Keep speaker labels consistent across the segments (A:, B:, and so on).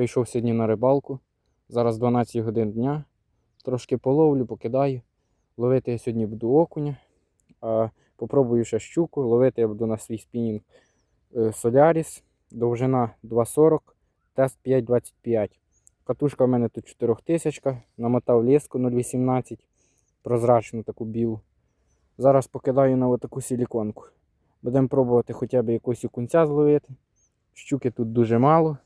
A: Прийшов сьогодні на рибалку. Зараз 12 годин дня. Трошки половлю, покидаю. Ловити я сьогодні буду окуня. А попробую ще щуку. Ловити я буду на свій спінінг е, Solaris. Довжина 2,40, тест 5,25. Катушка в мене тут 4000, намотав леску 0,18, прозрачну таку білу. Зараз покидаю на отаку силіконку. Будемо пробувати хоча б якусь окунця зловити. Щуки тут дуже мало.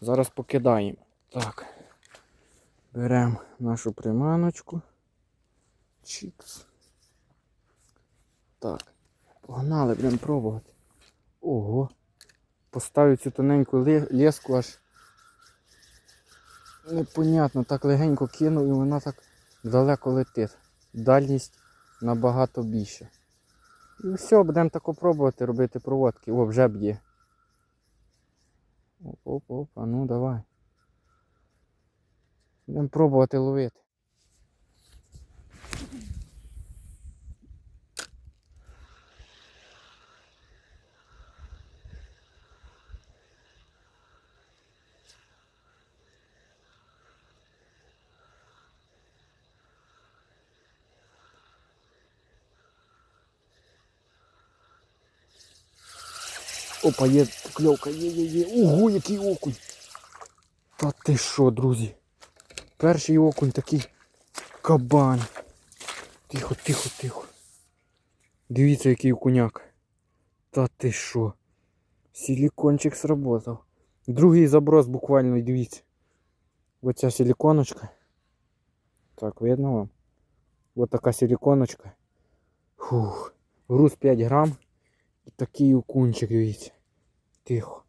A: Зараз покидаємо. Так. Беремо нашу приманочку. Чікс. Так. Погнали, будемо пробувати. Ого. Поставив цю тоненьку ле- леску аж непонятно, так легенько кинув і вона так далеко летить. Дальність набагато більше. І все, будемо тако пробувати робити проводки. О, вже б'є. Оп-оп-оп, а ну давай. Будемо пробувати ловити. Опа, є кльовка, є, є, є. Ого, який окунь. Та ти що, друзі? Перший окунь такий кабан. Тихо, тихо, тихо. Дивіться, який окуняк. Та ти що? Силікончик сработав. Другий заброс буквально, дивіться. Оця силіконочка. Так, видно вам? Ось така силіконочка. Фух. Груз 5 грам. І такий окунчик, дивіться. Тихо.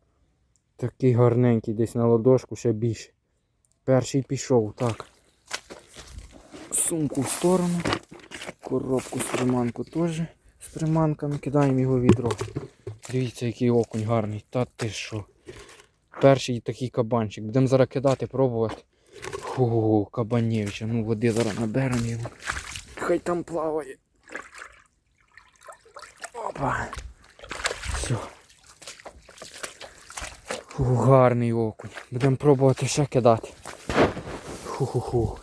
A: Такий гарненький, десь на ладошку ще більше. Перший пішов, так. Сумку в сторону. Коробку з приманку теж з приманками. Кидаємо його в відро. Дивіться, який окунь гарний. Та ти що. Перший такий кабанчик. Будемо зараз кидати, пробувати. Фу, кабанєвича. Ну води зараз наберемо його. Хай там плаває. Опа. Фу, гарний окунь. Будемо пробувати ще кидати. Ху-ху-ху.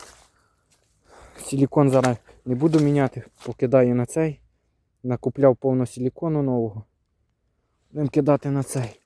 A: Силікон зараз не буду міняти, покидаю на цей. Накупляв повно силікону нового. Будемо кидати на цей.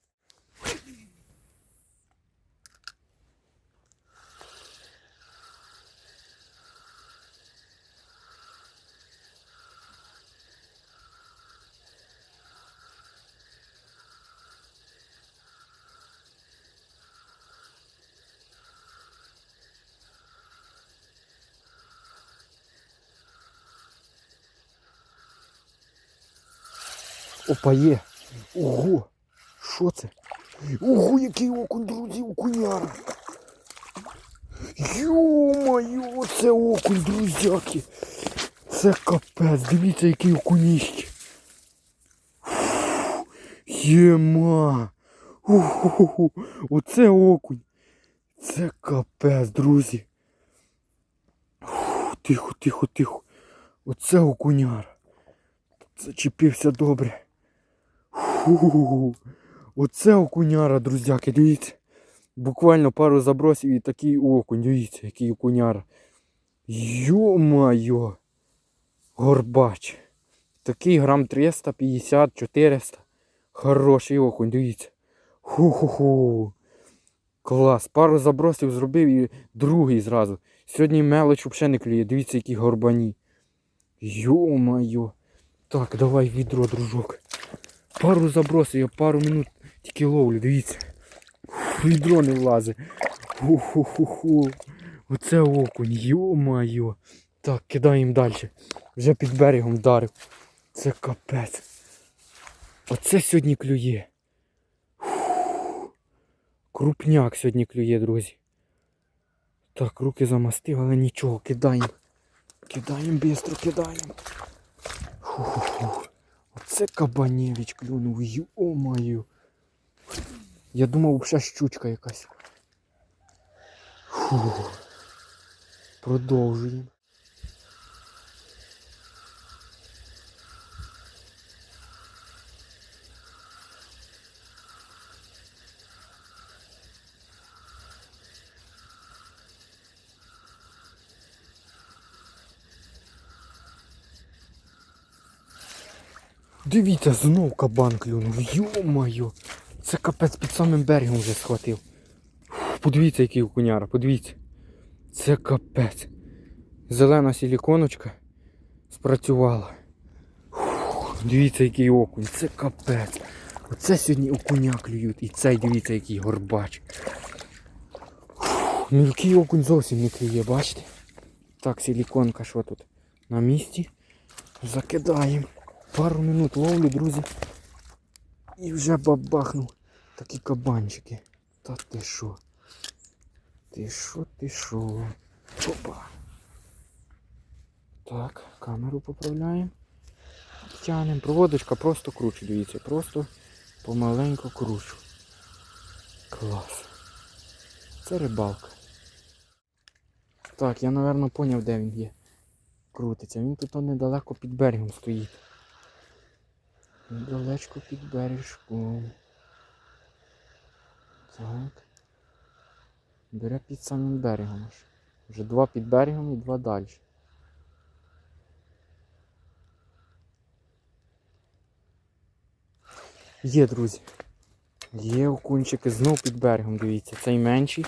A: Опа є. Ого! Що це? Ого, який окунь, друзі, окуняра. Йо-моє, оце окунь, друзяки. Це капець, дивіться, який окуніще. Фу, Єма. Уху, оце окунь. Це капець, друзі. Тихо, тихо, тихо. Оце окуняра. Зачепився добре. Фу, оце окуняра, друзяки, дивіться. Буквально пару забросів і такий окунь, дивіться, який окуняра. Йо-майо. Горбач. Такий грам 350-400. Хороший окунь, дивіться. Ху-ху-ху. Клас. Пару забросів зробив і другий зразу. Сьогодні мелоч взагалі не клює. Дивіться, які горбані. Йо-майо. Так, давай відро, дружок. Пару забросів, я пару минут тільки ловлю, дивіться. Фу, Відро не влазить. Ху-ху-ху-ху. Оце окунь, йо-майо. Так, кидаємо далі. Вже під берегом вдарив. Це капець. Оце сьогодні клює. Фу. Крупняк сьогодні клює, друзі. Так, руки замастив, але нічого, кидаємо. Кидаємо швидко, кидаємо. Фу-ху-ху. Оце кабанєвич клюнув, йо-моє. Я думав, взагалі щучка якась. Фу. Продовжуємо. Дивіться, знов кабан клюнув. Йо-моє. Це капець під самим берегом вже схватив. Фу, Подивіться, який окуняра, подивіться. Це капець. Зелена силіконочка спрацювала. Фу, Дивіться, який окунь. Це капець. Оце сьогодні окуня клюють. І цей дивіться, який горбач. Фу, Мілкий окунь зовсім не клює, бачите? Так, силіконка, що тут? На місці. Закидаємо. Пару минут ловлю, друзі. І вже бабахнув такі кабанчики. Та ти що? Ти що, ти що? Опа. Так, камеру поправляємо. Тянемо. Проводочка просто кручу, дивіться, просто помаленьку кручу. Клас. Це рибалка. Так, я, напевно, поняв, де він є. Крутиться. Він тут недалеко під берегом стоїть. Недалечко під бережком. Так. Бере під самим берегом аж. Вже два під берегом і два далі. Є, друзі. Є окунчики знов під берегом, дивіться. Цей менший.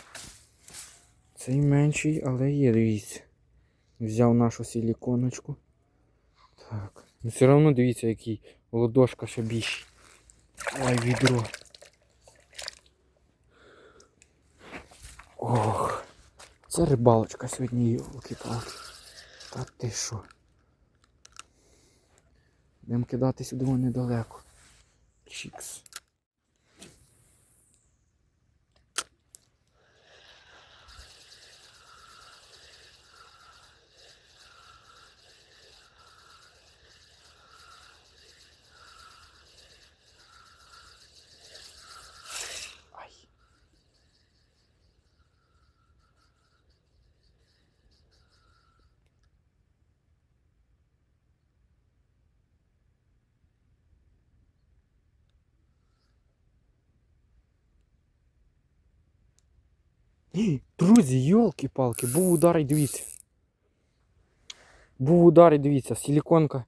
A: Цей менший, але є, дивіться. Взяв нашу силіконочку. Так. Ну все одно дивіться, який ладошка ще більший. Ой, відро. Ох, це рибалочка сьогодні, йолки-палки. Та ти що? Будемо кидати сюди недалеко. Чікс. Друзі, йолки-палки, був удар і дивіться. Був удар і дивіться, силіконка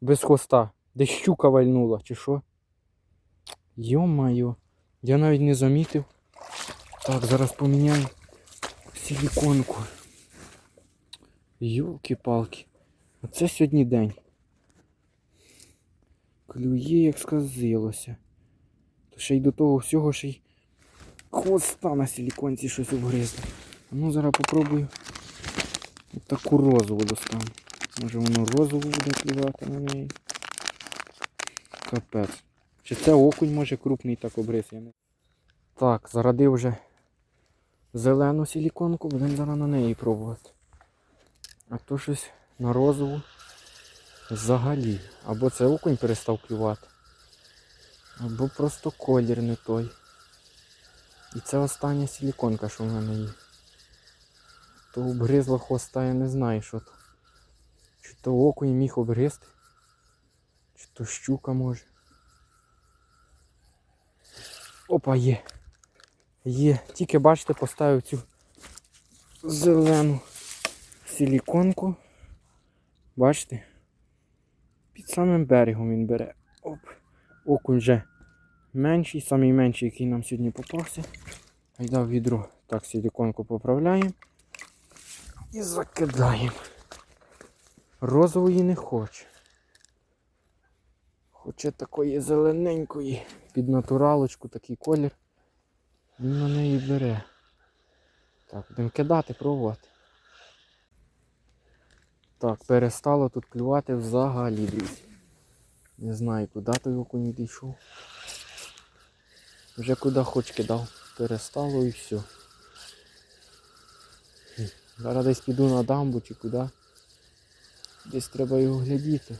A: без хвоста. Де щука вальнула, чи що? Йо-моє, я навіть не замітив. Так, зараз поміняю силіконку. Йолки-палки. Оце сьогодні день. Клює, як сказилося. То ще й до того всього ще й хвоста на силіконці щось обгризло. Ну зараз попробую таку розову достану. Може воно розову буде клювати на неї. Капець. Чи це окунь може крупний так обриз? Я не... Так, зарадив вже зелену силіконку, будемо зараз на неї пробувати. А то щось на розову взагалі. Або це окунь перестав клювати. Або просто колір не той. І це остання силіконка, що в мене є. То обгризла хвоста, я не знаю, що то. Чи то окунь міг обгризти, чи то щука може. Опа, є. Є. Тільки бачите, поставив цю зелену силіконку. Бачите? Під самим берегом він бере. Оп. Окунь вже менший, самий менший, який нам сьогодні попався. Гайда в відро. Так, силіконку поправляємо. І закидаємо. Розової не хоче. Хоче такої зелененької під натуралочку такий колір. Він на неї бере. Так, будемо кидати, пробувати. Так, перестало тут клювати взагалі, друзі. Не знаю, куди той окунь відійшов. Вже куди хоч кидав. Перестало і все. Зараз десь піду на дамбу чи куди. Десь треба його глядіти.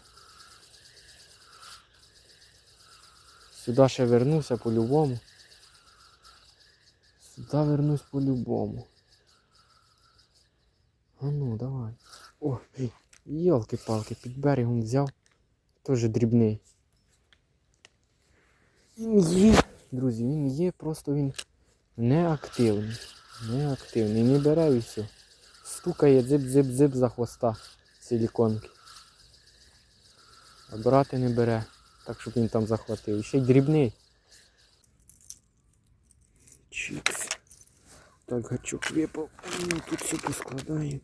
A: Сюди ще вернуся по-любому. Сюди вернусь по-любому. А ну, давай. О, йолки-палки, під берегом взяв. Теж дрібний. Є, друзі, він є, просто він неактивний. Неактивний. Не бере і все. Стукає дзип-дзип-дзип за хвоста силіконки. А брати не бере. Так, щоб він там захватив. Ще й дрібний. Чікс. Так, гачок випав. Ну, тут все поскладаємо.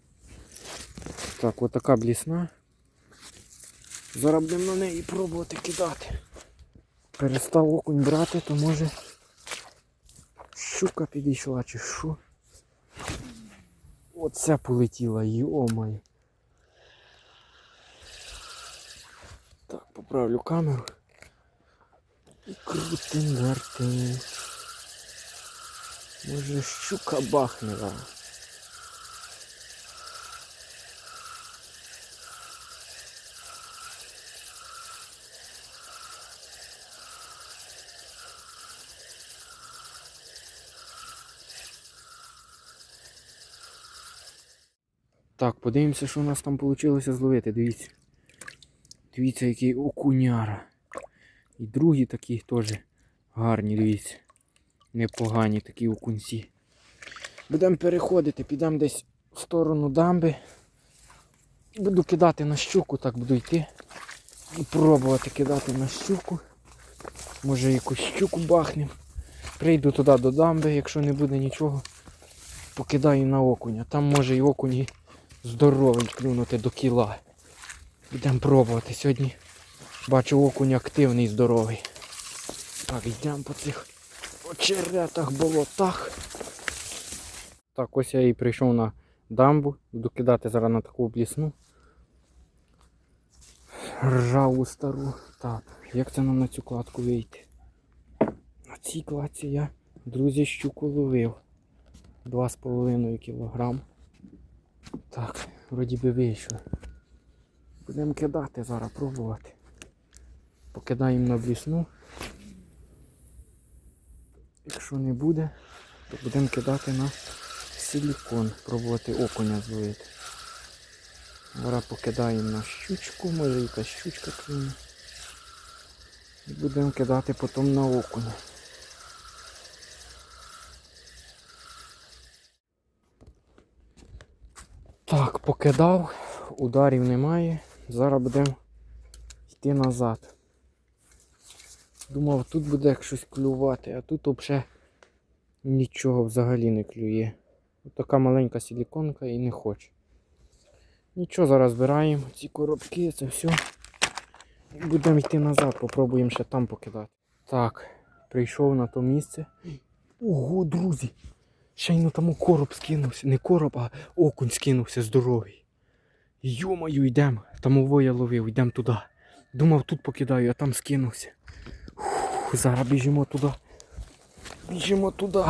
A: Так, отака блісна. Зараз будемо на неї пробувати кидати. Перестав окунь брати, то може щука підійшла чи що. Оце полетіла, йомай. Так, поправлю камеру. І крутим вертим. Може щука бахне Так, подивимося, що у нас там вийшло зловити. Дивіться. Дивіться, який окуняра. І другі такі теж гарні, дивіться. Непогані такі окунці. Будемо переходити, підемо десь в сторону дамби. Буду кидати на щуку, так буду йти. І пробувати кидати на щуку. Може якусь щуку бахнем. Прийду туди до дамби, якщо не буде нічого, покидаю на окуня. Там може і окуні здоровий клюнути до кіла. Йдемо пробувати. Сьогодні бачу окунь активний, здоровий. Так, йдемо по цих очеретах, болотах. Так, ось я і прийшов на дамбу. Буду кидати зараз на таку блісну. Ржаву стару. Так, як це нам на цю кладку вийти? На цій кладці я, друзі, щуку ловив. 2,5 кілограм. Так, вроді би вийшло. Будемо кидати зараз, пробувати. Покидаємо на блісну. Якщо не буде, то будемо кидати на силікон, пробувати окуня зловити. Зараз покидаємо на щучку, може якась щучка клюне. І будемо кидати потім на окуня. Так, покидав, ударів немає. Зараз будемо йти назад. Думав, тут буде щось клювати, а тут взагалі нічого взагалі не клює. Ось така маленька силіконка і не хоче. Нічого, зараз збираємо ці коробки, це все. Будемо йти назад, попробуємо ще там покидати. Так, прийшов на то місце. Ого, друзі! Ще й на тому короб скинувся. Не короб, а окунь скинувся здоровий. Йомаю, йдемо. Там овоя ловив, йдемо туди. Думав, тут покидаю, а там скинувся. Фух, зараз біжимо туди. Біжимо туди.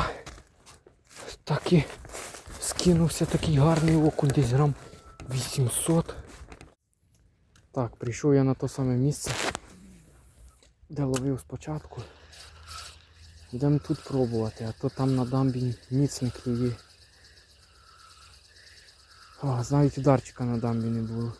A: Так і скинувся такий гарний окунь, десь грам 800. Так, прийшов я на те саме місце, де ловив спочатку. Йдемо тут пробувати, а то там на дамбі міцник її. О, навіть ударчика на дамбі не було.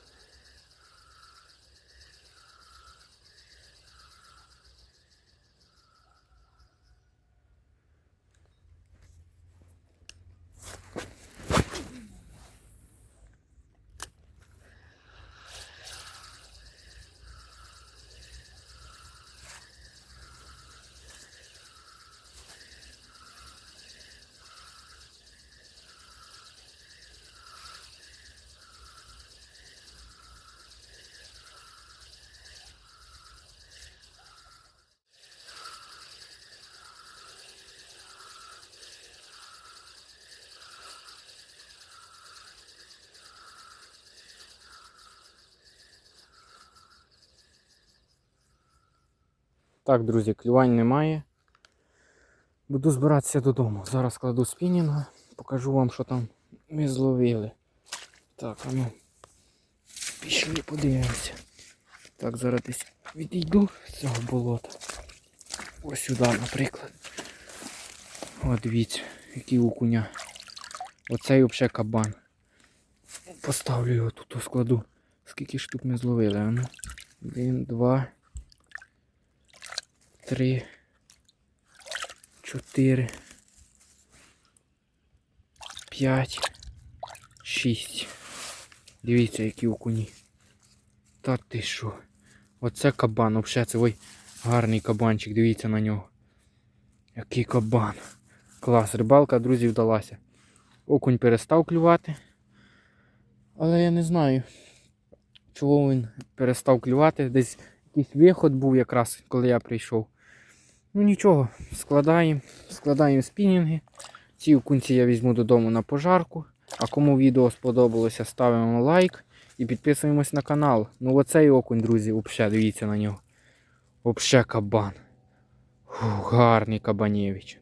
A: Так, друзі, клювань немає. Буду збиратися додому. Зараз кладу спінінга, покажу вам, що там ми зловили. Так, а ну пішли, подивимося. Так, зараз десь відійду з цього болота. Ось сюди, наприклад. О, дивіться, який окуня. Оцей взагалі кабан. Поставлю його тут у складу. Скільки штук ми зловили, а ну? Один, два. Три. Чотири. П'ять. Шість. Дивіться, які окуні. Та ти що? Оце кабан, взагалі це ой, гарний кабанчик, дивіться на нього. Який кабан. Клас, рибалка, друзі, вдалася. Окунь перестав клювати. Але я не знаю, чого він перестав клювати. Десь якийсь виход був якраз, коли я прийшов. Ну нічого, складаємо, складаємо спінінги. Ці окунці я візьму додому на пожарку. А кому відео сподобалося, ставимо лайк і підписуємось на канал. Ну оцей окунь, друзі, взагалі, дивіться на нього. Взагалі кабан. Фу, гарний кабанєвич.